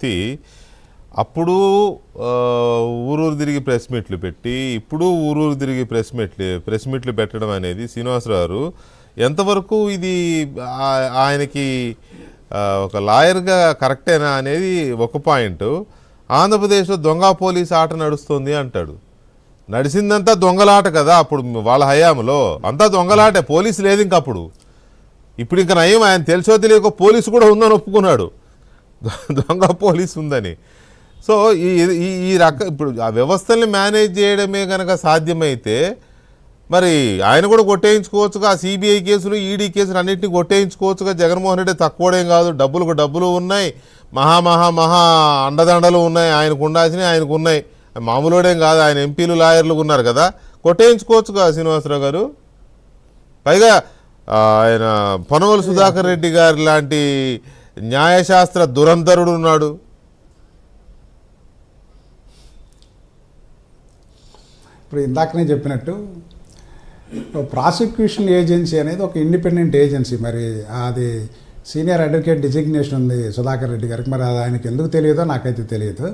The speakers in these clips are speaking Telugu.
వ్యక్తి అప్పుడు ఊరూరు తిరిగి ప్రెస్ మీట్లు పెట్టి ఇప్పుడు ఊరూరు తిరిగి ప్రెస్ మీట్లు ప్రెస్ మీట్లు పెట్టడం అనేది శ్రీనివాసరావు గారు ఎంతవరకు ఇది ఆయనకి ఒక లాయర్గా కరెక్టేనా అనేది ఒక పాయింట్. ఆంధ్రప్రదేశ్లో దొంగ పోలీస్ ఆట నడుస్తుంది అంటాడు. నడిచిందంతా దొంగలాట కదా అప్పుడు వాళ్ళ హయాంలో. అంతా దొంగలాటే పోలీసు లేదు ఇంకప్పుడు. ఇప్పుడు ఇంకా నయం ఆయన తెలిసో తెలియక పోలీసు కూడా ఉందని ఒప్పుకున్నాడు. దొంగ పోలీసు ఉందని. సో ఈ ఈ ఈ రక ఇప్పుడు ఆ వ్యవస్థల్ని మేనేజ్ చేయడమే కనుక సాధ్యమైతే మరి ఆయన కూడా కొట్టేయించుకోవచ్చుగా సిబిఐ కేసులు ఈడీ కేసులు అన్నింటినీ కొట్టేయించుకోవచ్చుగా జగన్మోహన్ రెడ్డి తక్కువడేం కాదు. డబ్బులకు డబ్బులు ఉన్నాయి. మహా మహా మహా అండదండలు ఉన్నాయి. ఆయనకు ఉండాల్సినవి ఆయనకు ఉన్నాయి. మామూలుడేం కాదు. ఆయన ఎంపీలు లాయర్లు ఉన్నారు కదా. కొట్టేయించుకోవచ్చుగా శ్రీనివాసరావు గారు. పైగా ఆయన పనవలు సుధాకర్ రెడ్డి గారు లాంటి న్యాయశాస్త్ర దురంధరుడు ఉన్నాడు. ఇప్పుడు ఇందాకనే చెప్పినట్టు ప్రాసిక్యూషన్ ఏజెన్సీ అనేది ఒక ఇండిపెండెంట్ ఏజెన్సీ. మరి అది సీనియర్ అడ్వకేట్ డిజిగ్నేషన్ ఉంది సుధాకర్ రెడ్డి గారికి. మరి అది ఆయనకి ఎందుకు తెలియదో నాకైతే తెలియదు.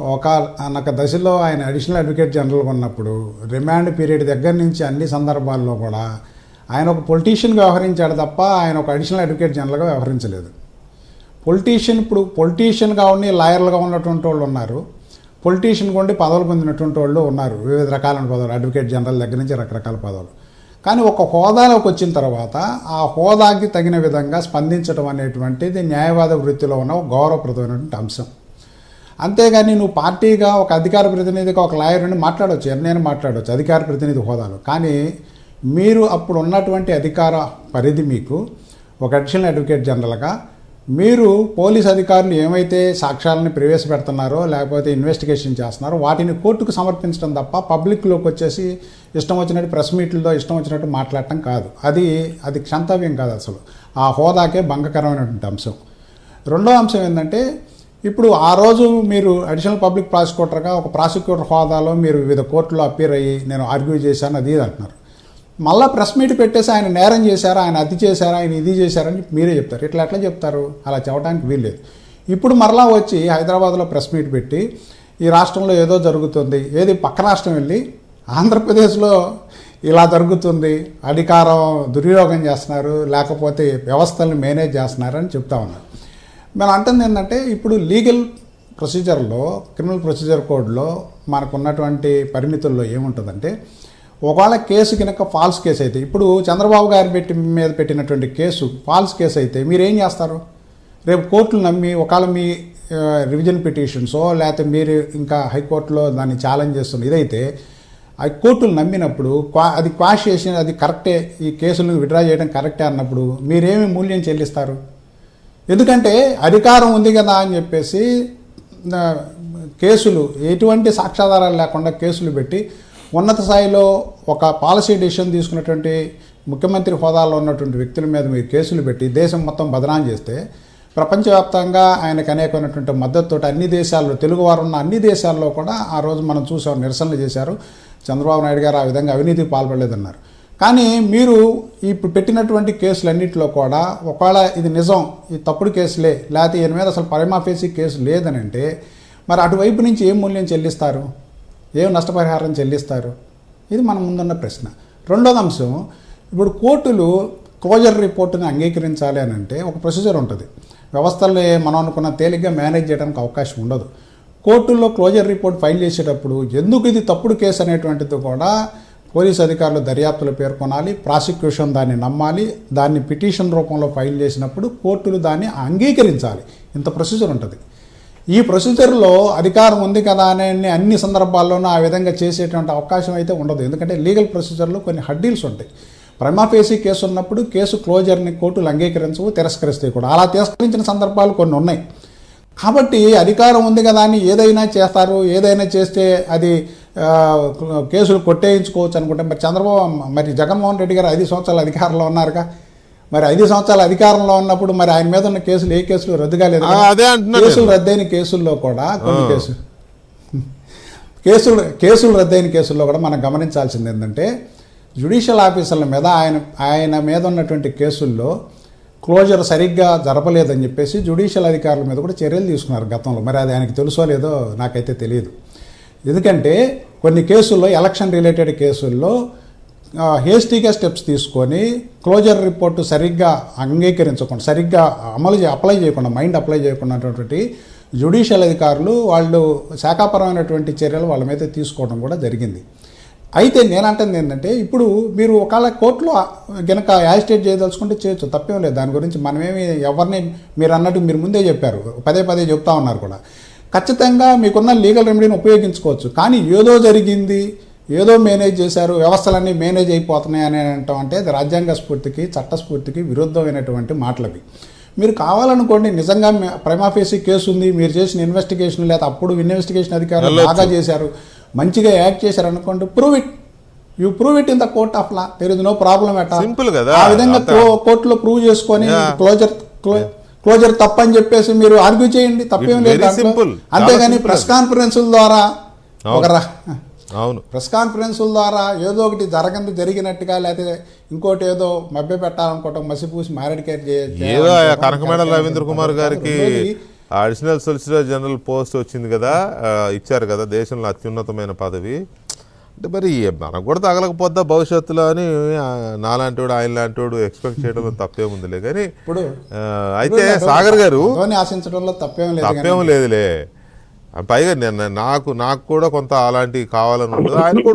ఒక ఒక దశలో ఆయన అడిషనల్ అడ్వకేట్ జనరల్గా ఉన్నప్పుడు రిమాండ్ పీరియడ్ దగ్గర నుంచి అన్ని సందర్భాల్లో కూడా ఆయన ఒక పొలిటీషియన్గా వ్యవహరించాడు తప్ప ఆయన ఒక అడిషనల్ అడ్వకేట్ జనరల్గా వ్యవహరించలేదు. పొలిటీషియన్ ఇప్పుడు పొలిటీషియన్గా ఉండి లాయర్లుగా ఉన్నటువంటి వాళ్ళు ఉన్నారు. పొలిటీషియన్ ఉండి పదవులు పొందినటువంటి వాళ్ళు ఉన్నారు. వివిధ రకాలైన పదవులు అడ్వకేట్ జనరల్ దగ్గర నుంచి రకరకాల పదవులు. కానీ ఒక హోదాలోకి వచ్చిన తర్వాత ఆ హోదాకి తగిన విధంగా స్పందించడం అనేటువంటిది న్యాయవాద వృత్తిలో ఉన్న ఒక గౌరవప్రదమైనటువంటి అంశం. అంతేగాని నువ్వు పార్టీగా ఒక అధికార ప్రతినిధిగా ఒక లాయర్ నుండి మాట్లాడవచ్చు నేను మాట్లాడవచ్చు అధికార ప్రతినిధి హోదాలో. కానీ మీరు అప్పుడు ఉన్నటువంటి అధికార పరిధి మీకు ఒక అడిషనల్ అడ్వకేట్ జనరల్గా మీరు పోలీస్ అధికారులు ఏమైతే సాక్ష్యాలను ప్రవేశపెడుతున్నారో లేకపోతే ఇన్వెస్టిగేషన్ చేస్తున్నారో వాటిని కోర్టుకు సమర్పించడం తప్ప పబ్లిక్లోకి వచ్చేసి ఇష్టం వచ్చినట్టు ప్రెస్ మీట్లతో ఇష్టం వచ్చినట్టు మాట్లాడటం కాదు. అది అది క్షంతవ్యం కాదు అసలు. ఆ హోదాకే భంగకరమైనటువంటి అంశం. రెండో అంశం ఏంటంటే ఇప్పుడు ఆ రోజు మీరు అడిషనల్ పబ్లిక్ ప్రాసిక్యూటర్గా ఒక ప్రాసిక్యూటర్ హోదాలో మీరు వివిధ కోర్టులో అపీర్ అయ్యి నేను ఆర్గ్యూ చేశాను అది ఇది అంటున్నారు. మళ్ళీ ప్రెస్ మీట్ పెట్టేసి ఆయన నేరం చేశారు ఆయన అది చేశారు ఆయన ఇది చేశారని మీరే చెప్తారు. ఇట్లా ఎట్లా చెప్తారు? అలా చెప్పడానికి వీల్లేదు. ఇప్పుడు మరలా వచ్చి హైదరాబాద్లో ప్రెస్ మీట్ పెట్టి ఈ రాష్ట్రంలో ఏదో జరుగుతుంది ఏది పక్క రాష్ట్రం వెళ్ళి ఆంధ్రప్రదేశ్లో ఇలా జరుగుతుంది అధికారం దుర్వినియోగం చేస్తున్నారు లేకపోతే వ్యవస్థల్ని మేనేజ్ చేస్తున్నారని చెప్తా ఉన్నారు. మనం అంటుంది ఏంటంటే ఇప్పుడు లీగల్ ప్రొసీజర్లో క్రిమినల్ ప్రొసీజర్ కోడ్లో మనకు ఉన్నటువంటి పరిమితుల్లో ఏముంటుందంటే ఒకవేళ కేసు కనుక ఫాల్స్ కేసు అయితే ఇప్పుడు చంద్రబాబు గారి పెట్టి మీద పెట్టినటువంటి కేసు ఫాల్స్ కేసు అయితే మీరు ఏం చేస్తారు? రేపు కోర్టులు నమ్మి ఒకవేళ మీ రివిజన్ పిటిషన్సో లేకపోతే మీరు ఇంకా హైకోర్టులో దాన్ని ఛాలెంజ్ చేస్తున్న ఇదైతే ఆ కోర్టులు నమ్మినప్పుడు క్వా అది క్వాష్ చేసి అది కరెక్టే ఈ కేసులను విడ్రా చేయడం కరెక్టే అన్నప్పుడు మీరేమి మూల్యం చెల్లిస్తారు? ఎందుకంటే అధికారం ఉంది కదా అని చెప్పేసి కేసులు ఎటువంటి సాక్ష్యాధారాలు లేకుండా కేసులు పెట్టి ఉన్నత స్థాయిలో ఒక పాలసీ డిసిషన్ తీసుకున్నటువంటి ముఖ్యమంత్రి హోదాలో ఉన్నటువంటి వ్యక్తుల మీద మీరు కేసులు పెట్టి దేశం మొత్తం బదనాం చేస్తే ప్రపంచవ్యాప్తంగా ఆయనకు అనేకమైనటువంటి మద్దతుతో అన్ని దేశాల్లో తెలుగువారు ఉన్న అన్ని దేశాల్లో కూడా ఆ రోజు మనం చూసాం నిరసనలు చేశారు. చంద్రబాబు నాయుడు గారు ఆ విధంగా అవినీతికి పాల్పడలేదన్నారు. కానీ మీరు ఇప్పుడు పెట్టినటువంటి కేసులన్నింటిలో కూడా ఒకవేళ ఇది నిజం ఇది తప్పుడు కేసులే లేకపోతే ఈయన మీద అసలు పరిమాఫేసి కేసు లేదని అంటే మరి అటువైపు నుంచి ఏం మూల్యం చెల్లిస్తారు? ఏం నష్టపరిహారం చెల్లిస్తారు? ఇది మన ముందున్న ప్రశ్న. రెండోది అంశం ఇప్పుడు కోర్టులు క్లోజర్ రిపోర్టుని అంగీకరించాలి అని అంటే ఒక ప్రొసీజర్ ఉంటుంది. వ్యవస్థల్లో మనం అనుకున్న తేలిగ్గా మేనేజ్ చేయడానికి అవకాశం ఉండదు. కోర్టుల్లో క్లోజర్ రిపోర్ట్ ఫైల్ చేసేటప్పుడు ఎందుకు ఇది తప్పుడు కేసు అనేటువంటిది కూడా పోలీస్ అధికారులు దర్యాప్తులు పేర్కొనాలి ప్రాసిక్యూషన్ దాన్ని నమ్మాలి దాన్ని పిటిషన్ రూపంలో ఫైల్ చేసినప్పుడు కోర్టులు దాన్ని అంగీకరించాలి. ఇంత ప్రొసీజర్ ఉంటుంది. ఈ ప్రొసీజర్లో అధికారం ఉంది కదా అనే అన్ని సందర్భాల్లోనూ ఆ విధంగా చేసేటువంటి అవకాశం అయితే ఉండదు. ఎందుకంటే లీగల్ ప్రొసీజర్లో కొన్ని హడ్డీల్స్ ఉంటాయి. ప్రమాఫేసి కేసు ఉన్నప్పుడు కేసు క్లోజర్ని కోర్టులు అంగీకరించవు తిరస్కరిస్తాయి కూడా. అలా తిరస్కరించిన సందర్భాలు కొన్ని ఉన్నాయి. కాబట్టి అధికారం ఉంది కదా అని ఏదైనా చేస్తారు. ఏదైనా చేస్తే అది కేసులు కొట్టేయించుకోవచ్చు అనుకుంటే మరి చంద్రబాబు మరి జగన్మోహన్ రెడ్డి గారు ఐదు సంవత్సరాలు అధికారంలో ఉన్నారుగా. మరి ఐదు సంవత్సరాలు అధికారంలో ఉన్నప్పుడు మరి ఆయన మీద ఉన్న కేసులు ఏ కేసులు రద్దు కాలేదు అదే కేసులు. రద్దయిన కేసుల్లో కూడా కొన్ని కేసులు. కేసులు కేసులు రద్దయిన కేసుల్లో కూడా మనం గమనించాల్సింది ఏంటంటే జ్యుడిషియల్ ఆఫీసర్ల మీద ఆయన ఆయన మీద ఉన్నటువంటి కేసుల్లో క్లోజర్ సరిగ్గా జరపలేదని చెప్పేసి జ్యుడిషియల్ అధికారుల మీద కూడా చర్యలు తీసుకున్నారు గతంలో. మరి అది ఆయనకి తెలుసో లేదో నాకైతే తెలియదు. ఎందుకంటే కొన్ని కేసుల్లో ఎలక్షన్ రిలేటెడ్ కేసుల్లో హేస్టీగా స్టెప్స్ తీసుకొని క్లోజర్ రిపోర్టు సరిగ్గా అంగీకరించకుండా సరిగ్గా అమలు చే అప్లై చేయకుండా మైండ్ అప్లై చేయకుండా జ్యుడిషియల్ అధికారులు వాళ్ళు శాఖాపరమైనటువంటి చర్యలు వాళ్ళ మీద తీసుకోవడం కూడా జరిగింది. అయితే నేనంటుంది ఏంటంటే ఇప్పుడు మీరు ఒకవేళ కోర్టులో గనక యాజిటేట్ చేయదలుచుకుంటే చేయొచ్చు తప్పేం లేదు. దాని గురించి మనమేమి ఎవరిని మీరు అన్నట్టు మీరు ముందే చెప్పారు. పదే పదే చెప్తా ఉన్నారు కూడా. ఖచ్చితంగా మీకున్న లీగల్ రెమెడీని ఉపయోగించుకోవచ్చు. కానీ ఏదో జరిగింది ఏదో మేనేజ్ చేశారు వ్యవస్థలన్నీ మేనేజ్ అయిపోతున్నాయి అని అంటాం అంటే అది రాజ్యాంగ స్ఫూర్తికి చట్టస్ఫూర్తికి విరుద్ధమైనటువంటి మాటలవి. మీరు కావాలనుకోండి నిజంగా ప్రైమాఫేసి కేసు ఉంది మీరు చేసిన ఇన్వెస్టిగేషన్ లేదా అప్పుడు ఇన్వెస్టిగేషన్ అధికారులు. బాగా చేశారు మంచిగా యాక్ట్ చేశారు అనుకోండి prove it you prove it in the court of law there is no problem at Simple కదా. ఆ విధంగా కోర్టులో ప్రూవ్ చేసుకొని. క్లోజర్ క్లోజర్ తప్పని చెప్పేసి మీరు ఆర్గ్యూ చేయండి తప్పేం లేదు. అంతేగాని ప్రెస్ కాన్ఫరెన్సుల ద్వారా ఒక అవును. ప్రెస్ కాన్ఫరెన్సుల ద్వారా ఏదో ఒకటి జరగంది జరిగినట్టుగా లేకపోతే ఇంకోటి ఏదో మభ్య పెట్టాలనుకోవటం మసిపూసి మారేడికాయ ఏదో ఆ కనకమేడల రవీంద్ర కుమార్ గారికి అడిషనల్ సొలిసిటర్ జనరల్ పోస్ట్ వచ్చింది కదా ఇచ్చారు కదా దేశంలో అత్యున్నతమైన పదవి. అంటే మరి మనకు కూడా తగలకపోద్దా భవిష్యత్తులో అని ఆ, నాలాంటోడు ఆయన లాంటోడు ఎక్స్పెక్ట్ చేయడంలో తప్పేముందిలే కానీ ఇప్పుడు అయితే సాగర్ గారు ఆశించడంలో తప్పేం లేదు తప్పేం లేదులే. పైగా నేను నాకు నాకు కూడా కొంత అలాంటివి కావాలని ఉంటుంది. ఆయన కూడా